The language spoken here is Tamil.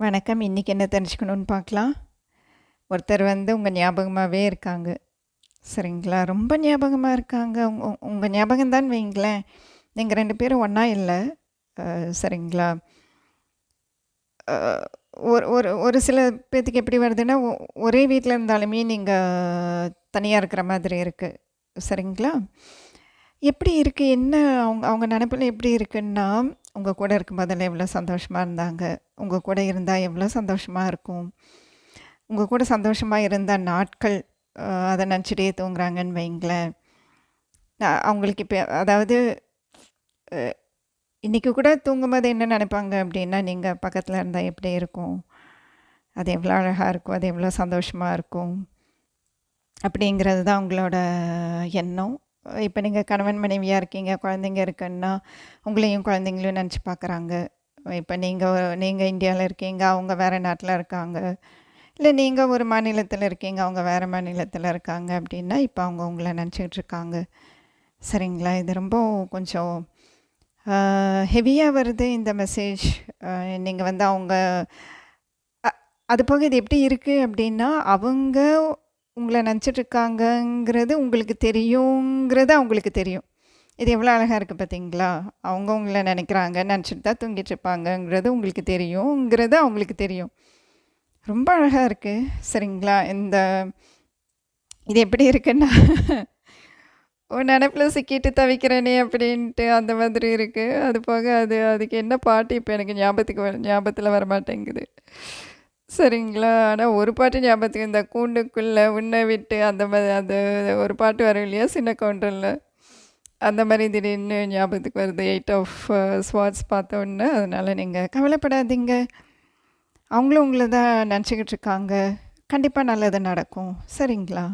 வணக்கம். இன்னைக்கு என்ன தெரிஞ்சுக்கணும்னு பார்க்கலாம். ஒருத்தர் வந்து உங்கள் ஞாபகமாகவே இருக்காங்க. சரிங்களா? ரொம்ப ஞாபகமாக இருக்காங்க. உங்கள் உங்கள் உங்க ஞாபகம் தான் வைங்களேன். நீங்கள் ரெண்டு பேரும் ஒன்றா இல்லை சரிங்களா? ஒரு ஒரு ஒரு சில பேத்துக்கு எப்படி வருதுன்னா, ஒரே வீட்டில் இருந்தாலுமே நீங்கள் தனியாக இருக்கிற மாதிரி இருக்குது சரிங்களா? எப்படி இருக்குது என்ன அவங்க அவங்க நினப்பில் எப்படி இருக்குன்னா, உங்கள் கூட இருக்கும்போதெல்லாம் எவ்வளோ சந்தோஷமாக இருந்தாங்க. உங்கள் கூட இருந்தால் எவ்வளோ சந்தோஷமாக இருக்கும். உங்கள் கூட சந்தோஷமாக இருந்த நாட்கள், அதை நினச்சிட்டே தூங்குறாங்கன்னு வைங்களேன். நான் அவங்களுக்கு இப்போ அதாவது இன்றைக்கி இன்னைக்கு கூட தூங்கும்போது என்ன நினைப்பாங்க அப்படின்னா, நீங்கள் பக்கத்தில் இருந்தால் எப்படி இருக்கும்? அது எவ்வளோ அழகாக இருக்கும். அது எவ்வளோ சந்தோஷமாக இருக்கும். அப்படிங்கிறது தான் அவங்களோட எண்ணம். இப்போ நீங்கள் கணவன் மனைவியாக இருக்கீங்க, குழந்தைங்க இருக்குன்னா, உங்களையும் குழந்தைங்களையும் நினச்சி பார்க்குறாங்க. இப்போ நீங்கள் நீங்கள் இந்தியாவில் இருக்கீங்க, அவங்க வேற நாட்டில் இருக்காங்க. இல்லை நீங்கள் ஒரு மாநிலத்தில் இருக்கீங்க, அவங்க வேறு மாநிலத்தில் இருக்காங்க அப்படின்னா, இப்போ அவங்க உங்களை நினச்சிக்கிட்டு இருக்காங்க. சரிங்களா? இது ரொம்ப கொஞ்சம் ஹெவியாக வருது இந்த மெசேஜ். நீங்கள் வந்து அவங்க அது போக இது எப்படி இருக்குது அப்படின்னா, அவங்க உங்களை நினச்சிட்ருக்காங்கங்கிறது உங்களுக்கு தெரியுங்கிறது அவங்களுக்கு தெரியும். இது எவ்வளோ அழகாக இருக்குது பார்த்தீங்களா? அவங்க உங்களை நினைக்கிறாங்க நினச்சிட்டு தான் தூங்கிட்டு இருப்பாங்கங்கிறது உங்களுக்கு தெரியுங்கிறது அவங்களுக்கு தெரியும். ரொம்ப அழகாக இருக்குது சரிங்களா? இந்த இது எப்படி இருக்குன்னா, உன் நினப்பில் சிக்கிட்டு தவிக்கிறேனே அப்படின்ட்டு அந்த மாதிரி இருக்குது அது போக அது அதுக்கு என்ன பாட்டு இப்போ எனக்கு ஞாபகத்துக்கு வர ஞாபகத்தில் வர வரமாட்டேங்குது. சரிங்களா? ஆனால் ஒரு பாட்டு ஞாபகத்துக்கு இந்த கூண்டுக்குள்ளே உன்னை விட்டு அந்த மாதிரி அந்த ஒரு பாட்டு வரும் இல்லையா? சின்ன கவுண்டரில் அந்த மாதிரி திடீர்னு ஞாபகத்துக்கு வருது. எயிட் ஆஃப் ஸ்வாட்ஸ் பார்த்த உடனே. அதனால் நீங்கள் கவலைப்படாதீங்க. அவங்களும் உங்களை தான் நினச்சிக்கிட்டு இருக்காங்க. கண்டிப்பாக நல்லது நடக்கும். சரிங்களா?